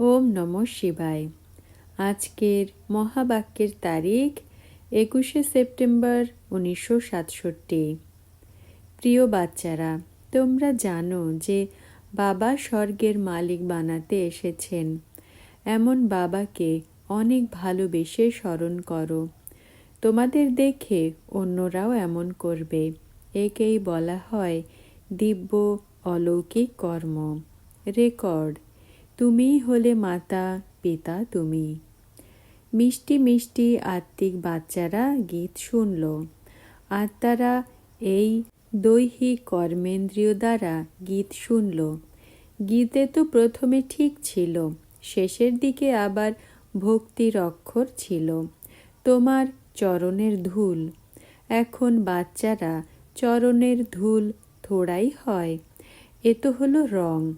ওম নম শিবায়। আজকের মহাবাক্যের তারিখ একুশে সেপ্টেম্বর উনিশশো সাতষট্টি। প্রিয় বাচ্চারা, তোমরা জানো যে বাবা স্বর্গের মালিক বানাতে এসেছেন। এমন বাবাকে অনেক ভালোবেসে স্মরণ করো। তোমাদের দেখে অন্যরাও এমন করবে। একেই বলা হয় দিব্য অলৌকিক কর্ম। রেকর্ড। তুমিই হলে মাতা, পিতা তুমি। মিষ্টি মিষ্টি আত্মিক বাচ্চারা গীত শুনল। আত্মারা এই দৈহিক কর্মেন্দ্রীয় দ্বারা গীত শুনল। গীতে তো প্রথমে ঠিক ছিল, শেষের দিকে আবার ভক্তির অক্ষর ছিল। তোমার চরণের ধুল, এখন বাচ্চারা চরণের ধুল থোড়াই হয়। এ তো হলো রং।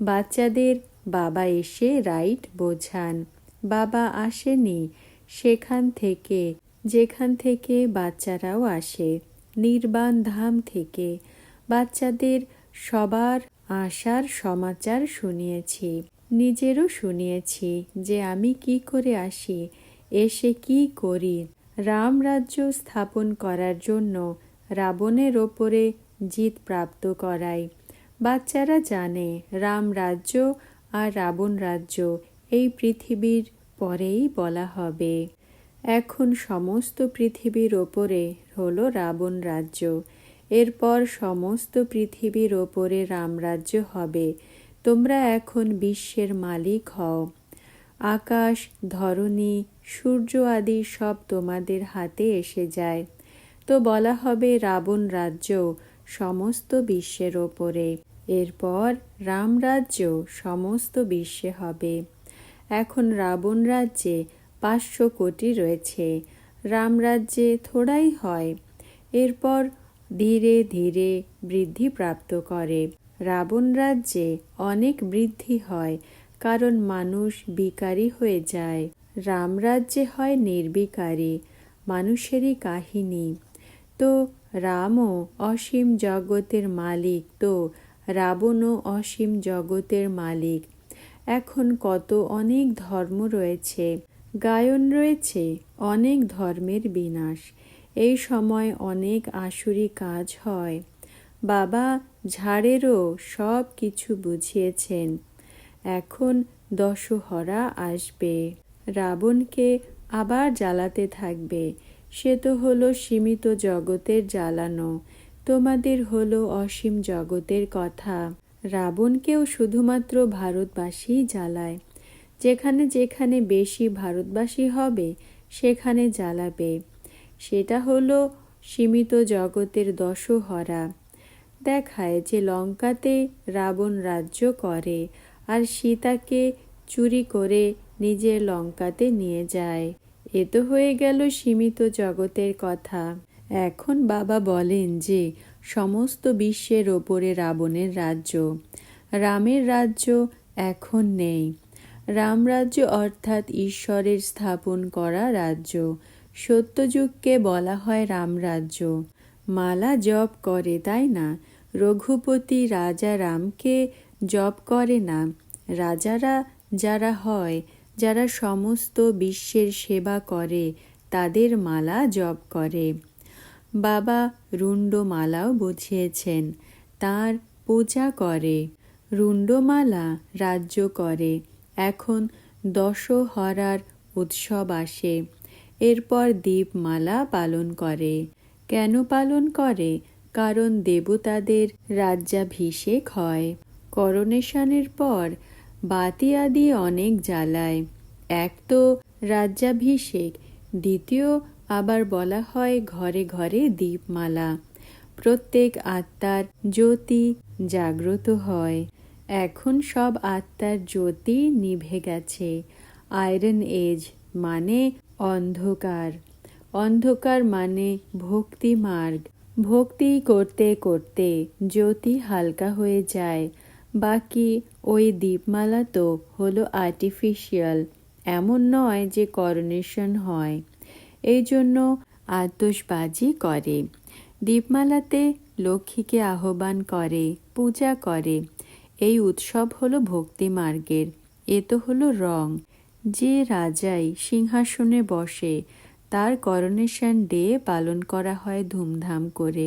বাচ্চাদের বাবা এসে রাইট বোঝান। বাবা আসেনি। সেখান থেকে, যেখান থেকে বাচ্চারাও আসে, নির্বাণ ধাম থেকে। বাচ্চাদের সবার আসার সমাচার শুনিয়েছি। নিজেরও শুনিয়েছি যে আমি কি করে আসি, এসে কি করি। রাম রাজ্য স্থাপন করার জন্য রাবণের ওপরে জিত প্রাপ্ত করাই। বাচ্চারা জানে, রাম রাজ্য আর রাবণ রাজ্য এই পৃথিবীর পরেই বলা হবে। এখন সমস্ত পৃথিবীর ওপরে হলো রাবণ রাজ্য। এরপর সমস্ত পৃথিবীর ওপরে রামরাজ্য হবে। তোমরা এখন বিশ্বের মালিক হও। আকাশ, ধরণী, সূর্য আদি সব তোমাদের হাতে এসে যায়। তো বলা হবে রাবণ রাজ্য সমস্ত বিশ্বের ওপরে। এরপর রামরাজ্য সমস্ত বিশ্বে হবে। এখন রাবণ রাজ্যে পাঁচশো কোটি রয়েছে। রামরাজ্যে থোড়াই হয়। এরপর ধীরে ধীরে বৃদ্ধি প্রাপ্ত করে। রাবণ রাজ্যে অনেক বৃদ্ধি হয়, কারণ মানুষ বিকারী হয়ে যায়। রামরাজ্যে হয় নির্বিকারী মানুষেরই কাহিনী। তো রামও অসীম জগতের মালিক তো, রাবণও অসীম জগতের মালিক। এখন কত অনেক ধর্ম রয়েছে, গায়ন রয়েছে, অনেক ধর্মের বিনাশ। এই সময় অনেক আসুরি কাজ হয়। বাবা ঝাড়েরও সব কিছু বুঝিয়েছেন। এখন দশহরা আসবে। রাবণকে আবার জ্বালাতে থাকবে। সে তো হলো সীমিত জগতের জ্বালানো, তোমাদের হলো অসীম জগতের কথা। রাবণকেও শুধুমাত্র ভারতবাসী জ্বালায়। যেখানে যেখানে বেশি ভারতবাসী হবে, সেখানে জ্বালাবে। সেটা হলো সীমিত জগতের দশহরা। দেখায় যে লঙ্কাতে রাবণ রাজ্য করে, আর সীতাকে চুরি করে নিজের লঙ্কাতে নিয়ে যায়। এ তো হয়ে গেল সীমিত জগতের কথা। এখন বাবা বলেন যে, সমস্ত বিশ্বের ওপরে রাবণের রাজ্য। রামের রাজ্য এখন নেই। রামরাজ্য অর্থাৎ ঈশ্বরের স্থাপন করা রাজ্য। সত্যযুগকে বলা হয় রামরাজ্য মালা জপ করে, তাই না? রঘুপতি রাজা রামকে জপ করে না। রাজারা যারা হয় যারা সমস্ত বিশ্বের সেবা করে, তাদের মালা জপ করে। বাবা রুণ্ডমালাও বুঝিয়েছেন, তার পূজা করে। রুণ্ডমালা রাজ্য করে। এখন দশহরার উৎসব আসে। এরপর দীপমালা পালন করে। কেন পালন করে? কারণ দেবতাদের রাজ্যাভিষেক হয়। করোনেশনের পর বাতি আদি অনেক জ্বালায়। এক তো রাজ্যাভিষেক, দ্বিতীয় আবার বলা হয় ঘরে ঘরে দীপমালা। প্রত্যেক আত্মার জ্যোতি জাগ্রত হয়। এখন সব আত্মার জ্যোতি নিভে গেছে। আয়রন এজ মানে অন্ধকার। অন্ধকার মানে ভক্তি মার্গ। ভক্তি করতে করতে জ্যোতি হালকা হয়ে যায়। বাকি ওই দীপমালা তো হলো আর্টিফিশিয়াল এমন নয় যে করোনেশন হয়। এই জন্য আতসবাজি করে। দীপমালাতে লক্ষ্মীকে আহ্বান করে, পূজা করে। এই উৎসব হলো ভক্তি মার্গের। এ তো হলো রং। যে রাজাই সিংহাসনে বসে, তার করোনেশন ডে পালন করা হয় ধুমধাম করে।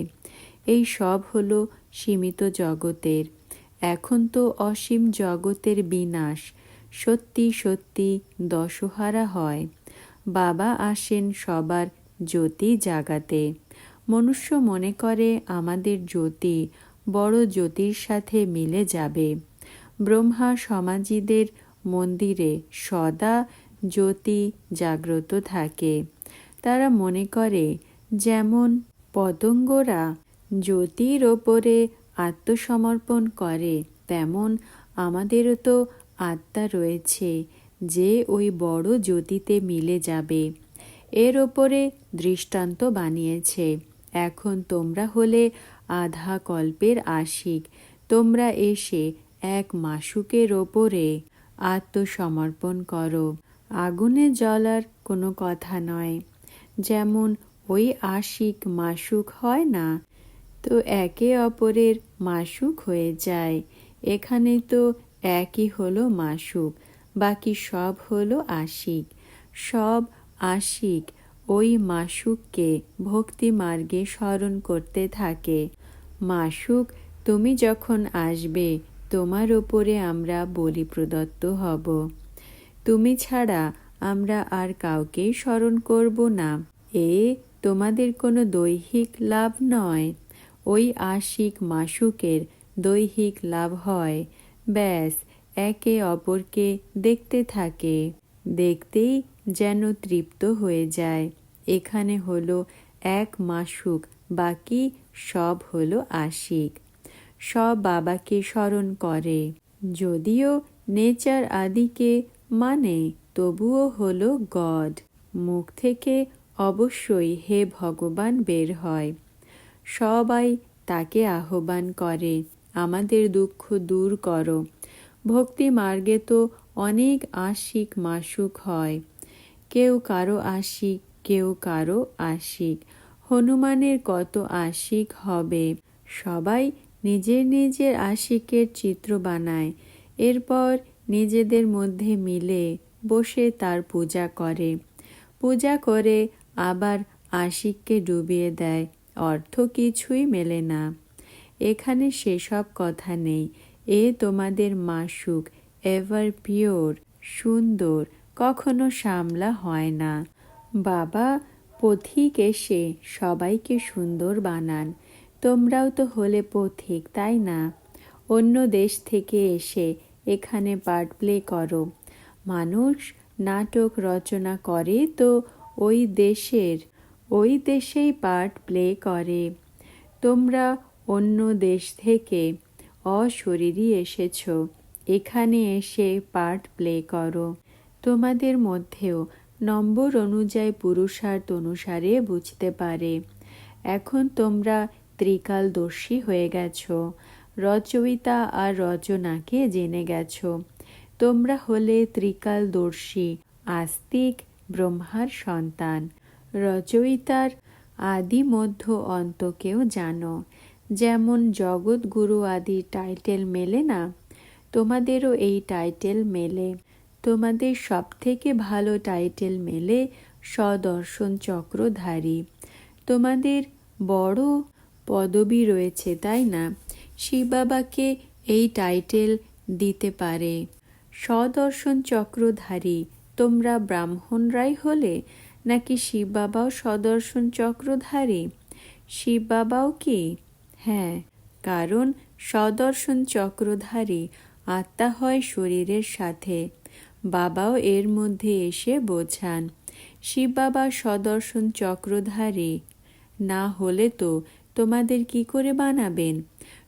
এই সব হলো সীমিত জগতের। এখন তো অসীম জগতের বিনাশ। সত্যি সত্যি দশহারা হয়। বাবা আসেন সবার জ্যোতি জাগাতে। মনুষ্য মনে করে আমাদের জ্যোতি, বড় জ্যোতির সাথে মিলে যাবে। ব্রহ্মা সমাজীদের মন্দিরে সদা জ্যোতি জাগ্রত থাকে। তারা মনে করে, যেমন পতঙ্গরা জ্যোতির ওপরে আত্মসমর্পণ করে, তেমন আমাদেরও তো আত্মা রয়েছে, যে ওই বড় জ্যোতিতে মিলে যাবে। এর ওপরে দৃষ্টান্ত বানিয়েছে, এখন তোমরা হলে আধা কল্পের আশিক, তোমরা এসে এক মাসুকের ওপরে আত্মসমর্পণ করো। আগুনে জ্বলার কোনো কথা নয়, যেমন ওই আশিক মাসুক হয় না তো একে অপরের মাসুক হয়ে যায়। এখানে তো একই হলো মাসুক, বাকি সব হলো আশিক। সব আশিক ওই মাসুককে ভক্তি মার্গে স্মরণ করতে থাকে। মাসুক, তুমি যখন আসবে, তোমার ওপরে আমরা বলি প্রদত্ত হব। তুমি ছাড়া আমরা আর কাউকেই স্মরণ করব না। এ তোমাদের কোনো দৈহিক লাভ নয়। ওই আশিক মাসুকের দৈহিক লাভ হয়। ব্যাস, একে অপরকে দেখতে থাকে। দেখতেই যেন তৃপ্ত হয়ে যায়। এখানে হলো এক মাসুক, বাকি সব হলো আশিক। সব বাবাকে স্মরণ করে। যদিও নেচার আদিকে মানে তবুও হলো গড। মুখ থেকে অবশ্যই হে ভগবান বের হয়। সবাই তাকে আহ্বান করে, আমাদের দুঃখ দূর করো। ভক্তি মার্গে তো অনেক আশিক মাসুক হয়। কেউ কারও আশিক, কেউ কারও আশিক। হনুমানের কত আশিক হবে। সবাই নিজের নিজের আশিকের চিত্র বানায়। এরপর নিজেদের মধ্যে মিলে বসে তার পূজা করে। পূজা করে আবার আশিককে ডুবিয়ে দেয়। অর্থ কিছুই মেলে না। এখানে সেসব কথা নেই। এ তোমাদের মাসুক, এভার পিওর, সুন্দর, কখনো সামলা হয় না। বাবা পথিক এসে সবাইকে সুন্দর বানান। তোমরাও তো হলে পথিক, তাই না? অন্য দেশ থেকে এসে এখানে পার্ট প্লে করো। মানুষ নাটক রচনা করে তো ওই দেশের ওই দেশেই পার্ট প্লে করে। তোমরা অন্য দেশ থেকে অশরীরই এসেছ, এখানে এসে পার্ট প্লে করো। তোমাদের মধ্যেও নম্বর অনুযায়ী পুরুষার্থ অনুসারে বুঝতে পারে। এখন তোমরা ত্রিকালদর্শী হয়ে গেছ। রচয়িতা আর রচনাকে জেনে গেছ। তোমরা হলে ত্রিকালদর্শী, আস্তিক, ব্রহ্মার সন্তান। রচয়িতার আদি মধ্য অন্তকেও জানো। যেমন জগৎগুরু আদি টাইটেল মেলে না, তোমাদেরও এই টাইটেল মেলে। তোমাদের সব থেকে ভালো টাইটেল মেলে সদর্শন চক্রধারী। তোমাদের বড় পদবি রয়েছে, তাই না? শিব বাবাকে এই টাইটেল দিতে পারে। সদর্শন চক্রধারী, তোমরা ব্রাহ্মণরাই হলে নাকি শিব বাবাও সদর্শন চক্রধারী? শিব বাবাও কি? হ্যাঁ কারণ সদর্শন চক্রধারী আত্মা হয় শরীরের সাথে। বাবাও এর মধ্যে এসে বোঝান শিব বাবা সদর্শন চক্রধারী। না হলে তো তোমাদের কি করে বানাবেন?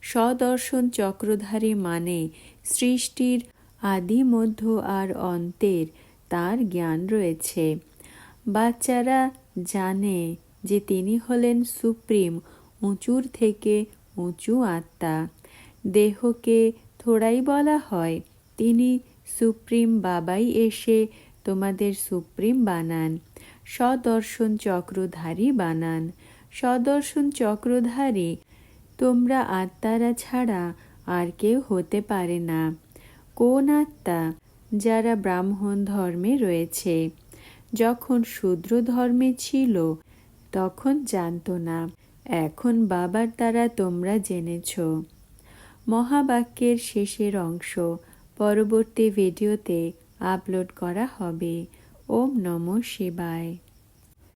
সদর্শন চক্রধারী মানে সৃষ্টির আদি মধ্য আর অন্তের তার জ্ঞান রয়েছে। বাচ্চারা জানে যে তিনি হলেন সুপ্রিম, উঁচুর থেকে উঁচু আত্মা। দেহকে থোড়াই বলা হয়, তিনি সুপ্রিম বাবাই এসে তোমাদের সুপ্রিম বানান। সদর্শন চক্রধারী বানান। সদর্শন চক্রধারী, তোমরা আত্মারা ছাড়া আর কেউ হতে পারে না। কোন আত্মা? যারা ব্রাহ্মণ ধর্মে রয়েছে। যখন শূদ্র ধর্মে ছিল, তখন জানত না। এখন বাবার দ্বারা তোমরা জেনেছ। মহাবাক্যের শেষের অংশ পরবর্তী ভিডিওতে আপলোড করা হবে। ওম নম শিবায়।